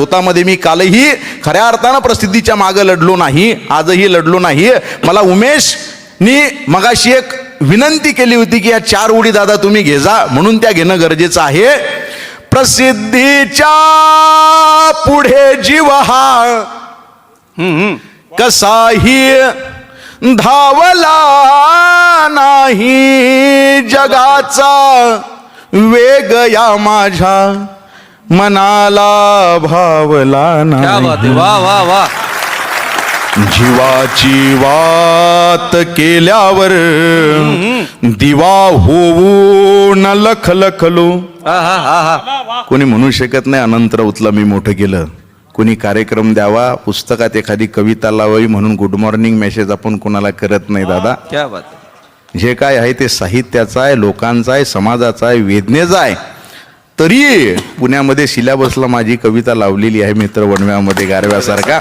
स्वतःमध्ये मी कालही खऱ्या अर्थानं प्रसिद्धीच्या मागं लढलो नाही आजही लढलो नाही. मला उमेशनी मगाशी एक विनंती केली होती की या चार उडी दादा तुम्ही घेजा म्हणून त्या घेणं गरजेचं आहे. प्रसिद्धीच्या पुढे जीव हा कसाही धावला नाही जगाचा वेग या माझ्या मनाला भावला नाही. वा वा वा जीवाची वात केल्यावर दिवा होऊ न लख लखलो. कोणी म्हणू शकत नाही अनंत राऊतला मी मोठं केलं. कोणी कार्यक्रम द्यावा पुस्तकात एखादी कविता लावावी म्हणून गुड मॉर्निंग मेसेज आपण कोणाला करत नाही दादा. क्या बात. जे काय आहे ते साहित्याचं आहे लोकांचं आहे समाजाचं आहे वेदनेचं आहे. तरी पुण्यामध्ये सिल्याबसला माझी कविता लावलेली आहे मित्र वणव्यामध्ये गारव्यासारखा.